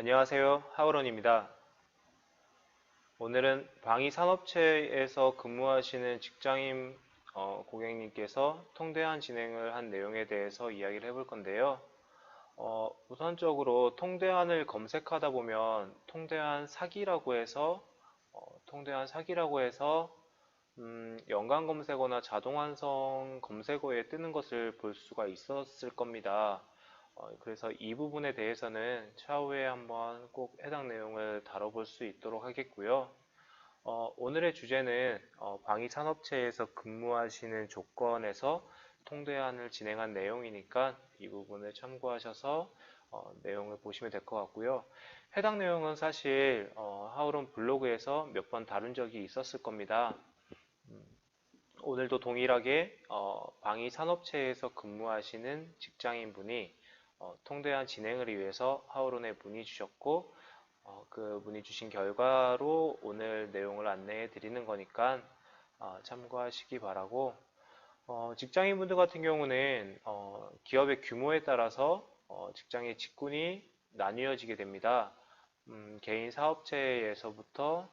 안녕하세요. 하우런입니다. 오늘은 방위 산업체에서 근무하시는 직장인 어, 고객님께서 통대한 진행을 한 내용에 대해서 이야기를 해볼 건데요. 어, 우선적으로 통대한을 검색하다 보면 통대한 사기라고 해서 어, 통대한 사기라고 해서 음, 연관 검색어나 자동 완성 검색어에 뜨는 것을 볼 수가 있었을 겁니다. 어, 그래서 이 부분에 대해서는 차후에 한번 꼭 해당 내용을 다뤄볼 수 있도록 하겠고요. 어, 오늘의 주제는 어, 방위산업체에서 근무하시는 조건에서 통대안을 진행한 내용이니까 이 부분을 참고하셔서 어, 내용을 보시면 될 것 같고요. 해당 내용은 사실 어, 하우론 블로그에서 몇 번 다룬 적이 있었을 겁니다. 음, 오늘도 동일하게 어, 방위산업체에서 근무하시는 직장인분이 어, 통대한 진행을 위해서 하우론에 문의 주셨고 어, 그 문의 주신 결과로 오늘 내용을 안내해 드리는 거니까 어, 참고하시기 바라고 어, 직장인분들 같은 경우는 어, 기업의 규모에 따라서 어, 직장의 직군이 나뉘어지게 됩니다. 음, 개인 사업체에서부터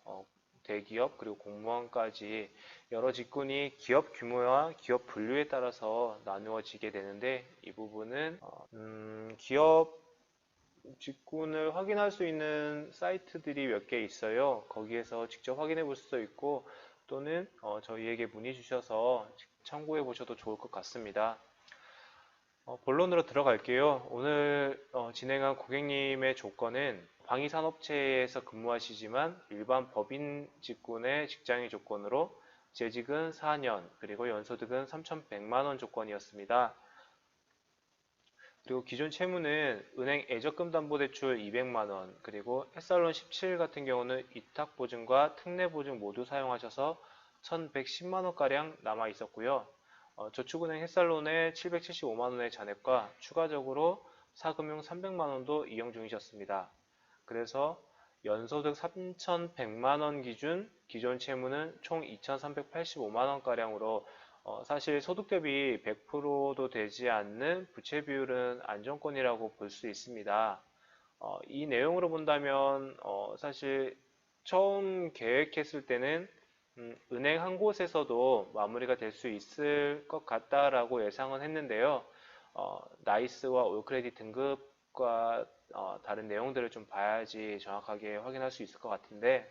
대기업 그리고 공무원까지 여러 직군이 기업 규모와 기업 분류에 따라서 나누어지게 되는데 이 부분은 어, 음, 기업 직군을 확인할 수 있는 사이트들이 몇 개 있어요. 거기에서 직접 확인해 볼 수도 있고 또는 어, 저희에게 문의 주셔서 참고해 보셔도 좋을 것 같습니다. 어, 본론으로 들어갈게요. 오늘 어, 진행한 고객님의 조건은 방위산업체에서 근무하시지만 일반 법인 직군의 직장인 조건으로 재직은 4년 그리고 연소득은 3,100만원 조건이었습니다. 그리고 기존 채무는 은행 애적금 담보대출 200만원 그리고 햇살론 17 같은 경우는 위탁보증과 특례보증 모두 사용하셔서 1110만원가량 남아 있었고요. 어, 저축은행 햇살론에 775만원의 잔액과 추가적으로 사금융 300만원도 이용 중이셨습니다. 그래서 연소득 3,100만 원 기준 기존 채무는 총 2,385만 원가량으로 어, 사실 소득 대비 100%도 되지 않는 부채 비율은 안정권이라고 볼 수 있습니다. 어, 이 내용으로 본다면 어, 사실 처음 계획했을 때는 음, 은행 한 곳에서도 마무리가 될 수 있을 것 같다라고 예상은 했는데요. 어, 나이스와 올크레딧 등급과 어, 다른 내용들을 좀 봐야지 정확하게 확인할 수 있을 것 같은데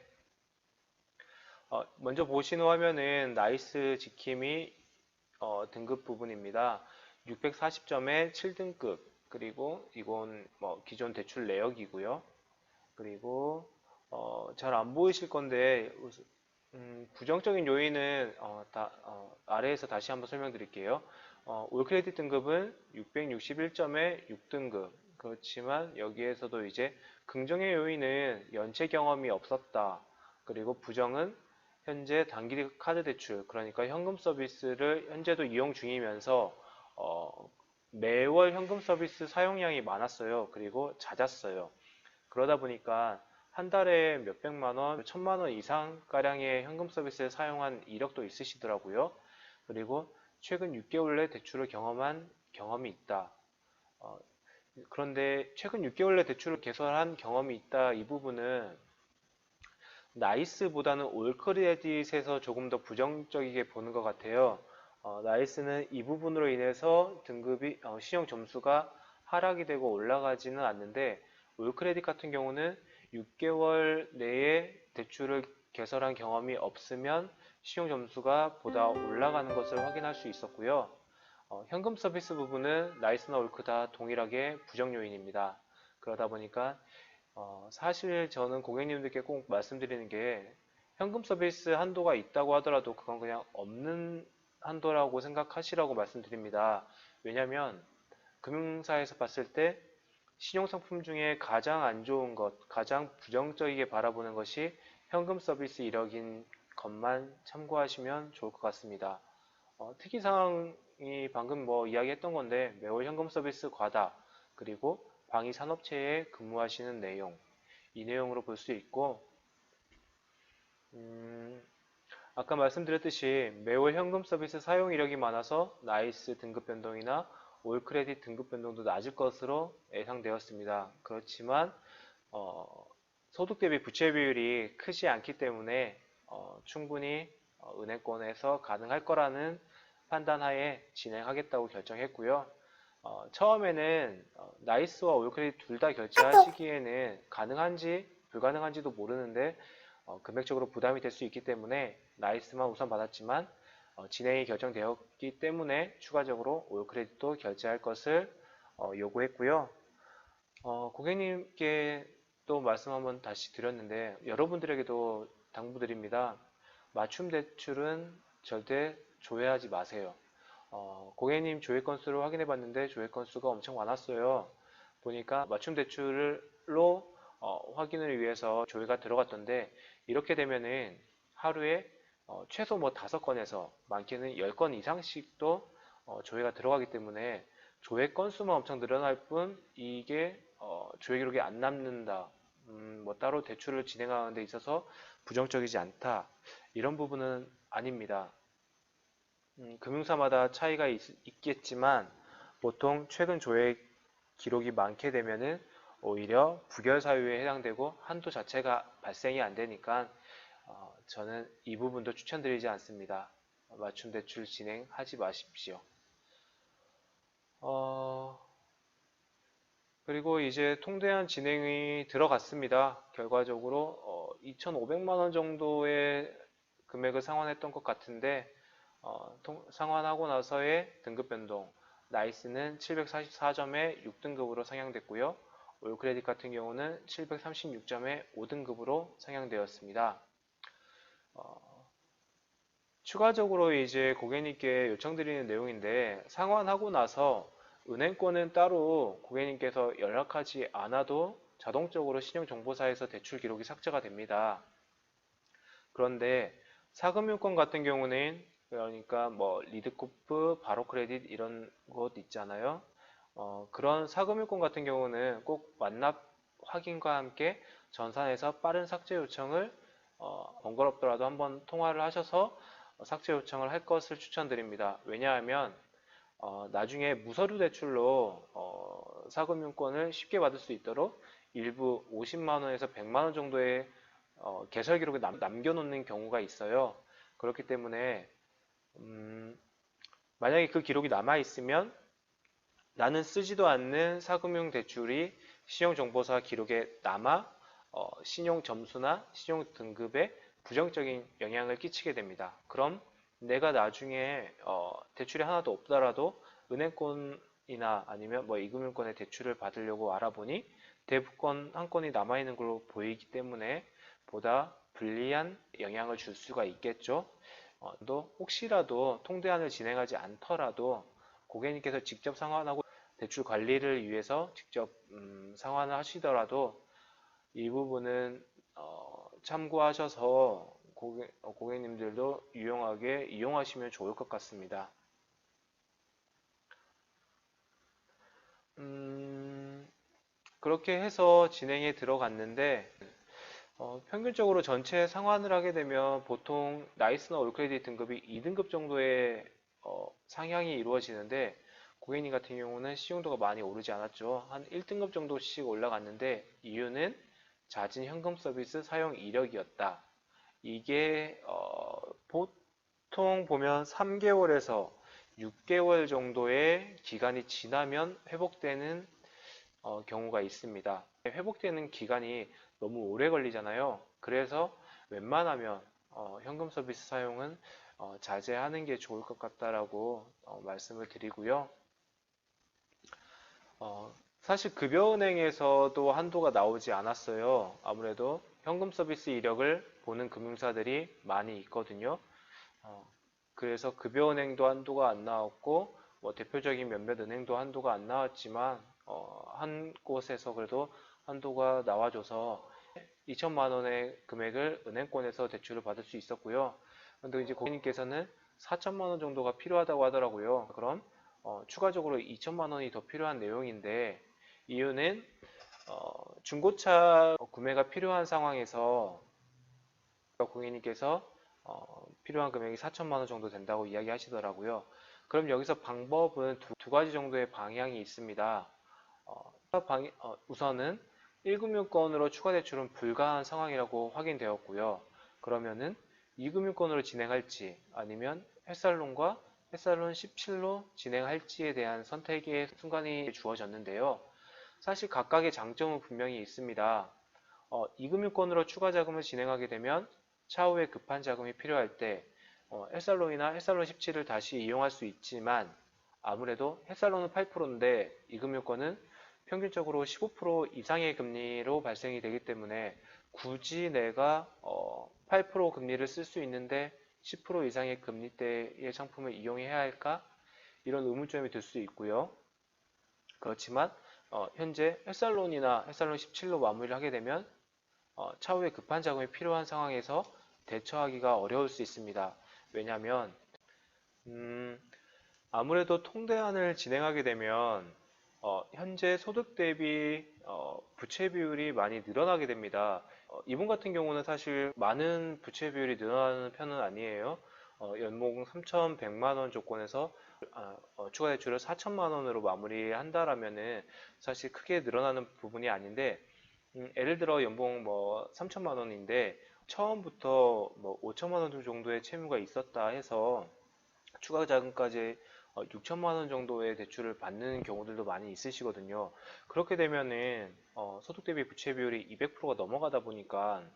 어, 먼저 보시는 화면은 나이스 지킴이 어, 등급 부분입니다. 640점의 7등급 그리고 이건 뭐 기존 대출 내역이고요. 그리고 어, 잘 안 보이실 건데 음, 부정적인 요인은 어, 다, 어, 아래에서 다시 한번 설명드릴게요. 어, 올크레딧 등급은 661점의 6등급 그렇지만 여기에서도 이제 긍정의 요인은 연체 경험이 없었다. 그리고 부정은 현재 단기 카드 대출, 그러니까 현금 서비스를 현재도 이용 중이면서 어, 매월 현금 서비스 사용량이 많았어요. 그리고 잦았어요. 그러다 보니까 한 달에 몇백만 원, 천만 원 이상 가량의 현금 서비스를 사용한 이력도 있으시더라고요. 그리고 최근 6개월 내 대출을 경험한 경험이 있다. 어, 그런데 최근 6개월 내 대출을 개설한 경험이 있다 이 부분은 나이스보다는 올크레딧에서 조금 더 부정적이게 보는 것 같아요. 어, 나이스는 이 부분으로 인해서 등급이 어, 신용 점수가 하락이 되고 올라가지는 않는데 올크레딧 같은 경우는 6개월 내에 대출을 개설한 경험이 없으면 신용 점수가 보다 올라가는 것을 확인할 수 있었고요. 어, 현금 서비스 부분은 나이스나 올크 다 동일하게 부정 요인입니다. 그러다 보니까 어, 사실 저는 고객님들께 꼭 말씀드리는 게 현금 서비스 한도가 있다고 하더라도 그건 그냥 없는 한도라고 생각하시라고 말씀드립니다. 왜냐하면 금융사에서 봤을 때 신용상품 중에 가장 안 좋은 것, 가장 부정적이게 바라보는 것이 현금 서비스 이력인 것만 참고하시면 좋을 것 같습니다. 어, 특이사항 이 방금 뭐 이야기했던 건데 매월 현금 서비스 과다 그리고 방위 산업체에 근무하시는 내용 이 내용으로 볼 수 있고 음, 아까 말씀드렸듯이 매월 현금 서비스 사용 이력이 많아서 나이스 등급 변동이나 올 크레딧 등급 변동도 낮을 것으로 예상되었습니다. 그렇지만 어, 소득 대비 부채 비율이 크지 않기 때문에 어, 충분히 어, 은행권에서 가능할 거라는 판단하에 진행하겠다고 결정했고요. 어, 처음에는 어, 나이스와 올크레딧 둘 다 결제하시기에는 가능한지 불가능한지도 모르는데 어, 금액적으로 부담이 될 수 있기 때문에 나이스만 우선 받았지만 어, 진행이 결정되었기 때문에 추가적으로 올크레딧도 결제할 것을 어, 요구했고요. 어, 고객님께 또 말씀 한번 다시 드렸는데 여러분들에게도 당부드립니다. 맞춤 대출은 절대 조회하지 마세요. 어, 고객님 조회 건수를 확인해 봤는데 조회 건수가 엄청 많았어요. 보니까 맞춤 대출로 어, 확인을 위해서 조회가 들어갔던데 이렇게 되면은 하루에 어, 최소 뭐 다섯 건에서 많게는 열 건 이상씩도 어, 조회가 들어가기 때문에 조회 건수만 엄청 늘어날 뿐 이게 어, 조회 기록이 안 남는다. 음, 뭐 따로 대출을 진행하는 데 있어서 부정적이지 않다. 이런 부분은 아닙니다. 음, 금융사마다 차이가 있, 있겠지만 보통 최근 조회 기록이 많게 되면은 오히려 부결 사유에 해당되고 한도 자체가 발생이 안 되니까 어, 저는 이 부분도 추천드리지 않습니다. 맞춤 대출 진행하지 마십시오. 어, 그리고 이제 통대한 진행이 들어갔습니다. 결과적으로 어, 2,500만 원 정도의 금액을 상환했던 것 같은데 어, 통, 상환하고 나서의 등급 변동 나이스는 744점에 6등급으로 상향됐고요. 올크레딧 같은 경우는 736점에 5등급으로 상향되었습니다. 어, 추가적으로 이제 고객님께 요청드리는 내용인데 상환하고 나서 은행권은 따로 고객님께서 연락하지 않아도 자동적으로 신용정보사에서 대출 기록이 삭제가 됩니다. 그런데 사금융권 같은 경우는 그러니까 뭐 리드코프, 바로크레딧 이런 곳 있잖아요. 어, 그런 사금융권 같은 경우는 꼭 완납 확인과 함께 전산에서 빠른 삭제 요청을 어, 번거롭더라도 한번 통화를 하셔서 삭제 요청을 할 것을 추천드립니다. 왜냐하면 어, 나중에 무서류 대출로 어, 사금융권을 쉽게 받을 수 있도록 일부 50만 원에서 100만 원 정도의 어, 개설 기록을 남, 남겨놓는 경우가 있어요. 그렇기 때문에 음, 만약에 그 기록이 남아 있으면 나는 쓰지도 않는 사금융 대출이 신용정보사 기록에 남아 어, 신용 점수나 신용 등급에 부정적인 영향을 끼치게 됩니다. 그럼 내가 나중에 어, 대출이 하나도 없더라도 은행권이나 아니면 뭐 이금융권의 대출을 받으려고 알아보니 대부권 한 건이 남아있는 걸로 보이기 때문에 보다 불리한 영향을 줄 수가 있겠죠. 어, 또 혹시라도 통대안을 진행하지 않더라도 고객님께서 직접 상환하고 대출 관리를 위해서 직접 음, 상환을 하시더라도 이 부분은 어, 참고하셔서 고객, 어, 고객님들도 유용하게 이용하시면 좋을 것 같습니다. 음, 그렇게 해서 진행에 들어갔는데 어, 평균적으로 전체 상환을 하게 되면 보통 나이스나 올크레딧 등급이 2등급 정도의 어, 상향이 이루어지는데 고객님 같은 경우는信用도가 많이 오르지 않았죠. 한 1등급 정도씩 올라갔는데 이유는 잦은 현금 서비스 사용 이력이었다. 이게 어, 보통 보면 3개월에서 6개월 정도의 기간이 지나면 회복되는 어, 경우가 있습니다. 회복되는 기간이 너무 오래 걸리잖아요. 그래서 웬만하면 어, 현금 서비스 사용은 어, 자제하는 게 좋을 것 같다라고 어, 말씀을 드리고요. 어, 사실 급여은행에서도 한도가 나오지 않았어요. 아무래도 현금 서비스 이력을 보는 금융사들이 많이 있거든요. 어, 그래서 급여은행도 한도가 안 나왔고 뭐 대표적인 몇몇 은행도 한도가 안 나왔지만 어, 한 곳에서 그래도 한도가 나와줘서 2천만 원의 금액을 은행권에서 대출을 받을 수 있었고요. 근데 이제 고객님께서는 4천만 원 정도가 필요하다고 하더라고요. 그럼 어, 추가적으로 2천만 원이 더 필요한 내용인데 이유는 어, 중고차 구매가 필요한 상황에서 고객님께서 어, 필요한 금액이 4천만 원 정도 된다고 이야기하시더라고요. 그럼 여기서 방법은 두, 두 가지 정도의 방향이 있습니다. 방, 우선은 1금융권으로 추가 대출은 불가한 상황이라고 확인되었고요. 그러면은 2금융권으로 진행할지 아니면 햇살론과 햇살론 17로 진행할지에 대한 선택의 순간이 주어졌는데요. 사실 각각의 장점은 분명히 있습니다. 어, 2금융권으로 추가 자금을 진행하게 되면 차후에 급한 자금이 필요할 때 어, 햇살론이나 햇살론 17을 다시 이용할 수 있지만 아무래도 햇살론은 8%인데 2금융권은 평균적으로 15% 이상의 금리로 발생이 되기 때문에 굳이 내가 어, 8% 금리를 쓸 수 있는데 10% 이상의 금리대의 상품을 이용해야 할까? 이런 의문점이 들 수 있고요. 그렇지만 어, 현재 햇살론이나 햇살론 17로 마무리를 하게 되면 어, 차후에 급한 자금이 필요한 상황에서 대처하기가 어려울 수 있습니다. 왜냐하면 음, 아무래도 통대안을 진행하게 되면 어, 현재 소득 대비 어, 부채 비율이 많이 늘어나게 됩니다. 어, 이분 같은 경우는 사실 많은 부채 비율이 늘어나는 편은 아니에요. 어, 연봉 3,100만 원 조건에서 아, 어, 추가 대출을 4천만 원으로 마무리한다라면은 사실 크게 늘어나는 부분이 아닌데 음, 예를 들어 연봉 뭐 3천만 원인데 처음부터 뭐 5천만 원 정도의 채무가 있었다 해서 추가 자금까지 어, 6천만 원 정도의 대출을 받는 경우들도 많이 있으시거든요. 그렇게 되면은 어, 소득 대비 부채 비율이 200%가 넘어가다 보니까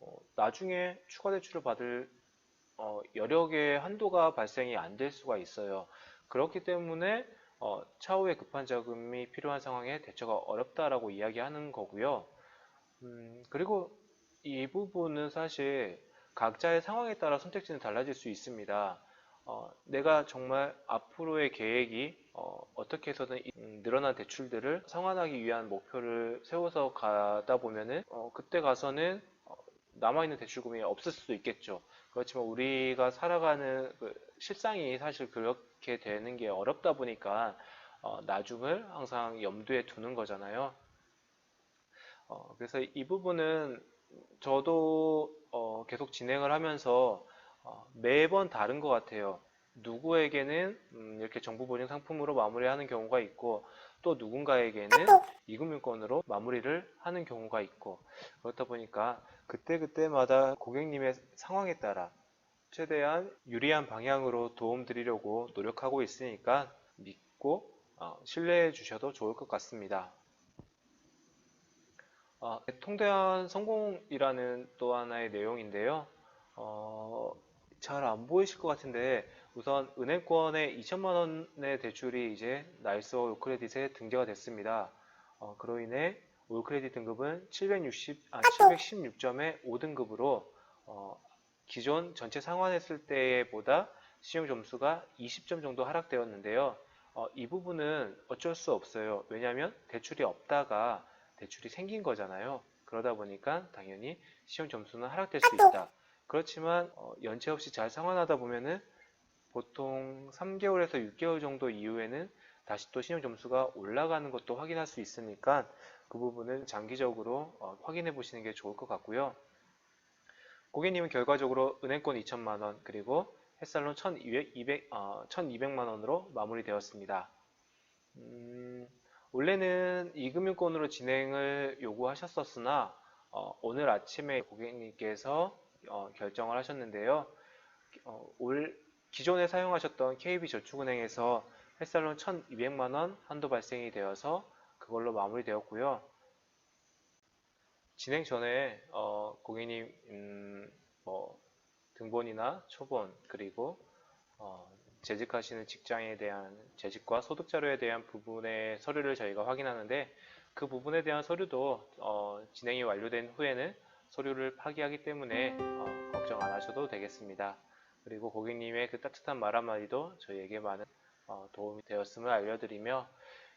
어, 나중에 추가 대출을 받을 어, 여력의 한도가 발생이 안 될 수가 있어요. 그렇기 때문에 어, 차후에 급한 자금이 필요한 상황에 대처가 어렵다라고 이야기하는 거고요. 음, 그리고 이 부분은 사실 각자의 상황에 따라 선택지는 달라질 수 있습니다. 어, 내가 정말 앞으로의 계획이 어, 떻게 해서든 이- 음, 늘어난 대출들을 상환하기 위한 목표를 세워서 가다 보면은 어, 그때 가서는 어, 남아있는 대출금이 없을 수도 있겠죠. 그렇지만 우리가 살아가는 그 실상이 사실 그렇게 되는 게 어렵다 보니까 어, 나중을 항상 염두에 두는 거잖아요. 어, 그래서 이 부분은 저도 어, 계속 진행을 하면서 어, 매번 다른 것 같아요. 누구에게는 음, 이렇게 정부 보증 상품으로 마무리하는 경우가 있고 또 누군가에게는 이금융권으로 마무리를 하는 경우가 있고 그렇다 보니까 그때그때마다 고객님의 상황에 따라 최대한 유리한 방향으로 도움드리려고 노력하고 있으니까 믿고 어, 신뢰해 주셔도 좋을 것 같습니다. 어, 통대한 성공이라는 또 하나의 내용인데요. 어, 잘 안 보이실 것 같은데 우선 은행권에 2천만 원의 대출이 이제 나이스와 올크레딧에 등재가 됐습니다. 어, 그로 인해 올 크레딧 등급은 760, 아, 716점의 5등급으로 어, 기존 전체 상환했을 때보다 신용 점수가 20점 정도 하락되었는데요. 어, 이 부분은 어쩔 수 없어요. 왜냐하면 대출이 없다가 대출이 생긴 거잖아요. 그러다 보니까 당연히 시험 점수는 하락될 수 있다. 그렇지만 어, 연체 없이 잘 상환하다 보면은 보통 3개월에서 6개월 정도 이후에는 다시 또 신용 점수가 올라가는 것도 확인할 수 있으니까 그 부분은 장기적으로 어, 확인해 보시는 게 좋을 것 같고요. 고객님은 결과적으로 은행권 2천만 원 그리고 햇살론 1200, 200, 어, 1200만 원으로 마무리되었습니다. 음, 원래는 이금융권으로 진행을 요구하셨었으나 어, 오늘 아침에 고객님께서 어, 결정을 하셨는데요. 어, 올 기존에 사용하셨던 KB저축은행에서 햇살론 1200만 원 한도 발생이 되어서 그걸로 마무리되었고요. 진행 전에 어, 고객님 음, 뭐 등본이나 초본 그리고 어, 재직하시는 직장에 대한 재직과 소득 자료에 대한 부분의 서류를 저희가 확인하는데 그 부분에 대한 서류도 어, 진행이 완료된 후에는 서류를 파기하기 때문에 어, 걱정 안 하셔도 되겠습니다. 그리고 고객님의 그 따뜻한 말 한마디도 저희에게 많은 어, 도움이 되었음을 알려드리며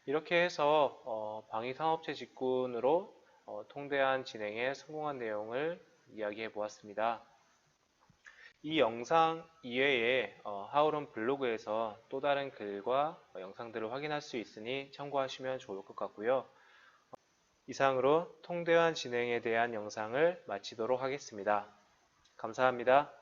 이렇게 해서 어, 방위산업체 직군으로 어, 통대한 진행에 성공한 내용을 이야기해 보았습니다. 이 영상 이외에 어, 하울은 블로그에서 또 다른 글과 어, 영상들을 확인할 수 있으니 참고하시면 좋을 것 같고요. 이상으로 통대한 진행에 대한 영상을 마치도록 하겠습니다. 감사합니다.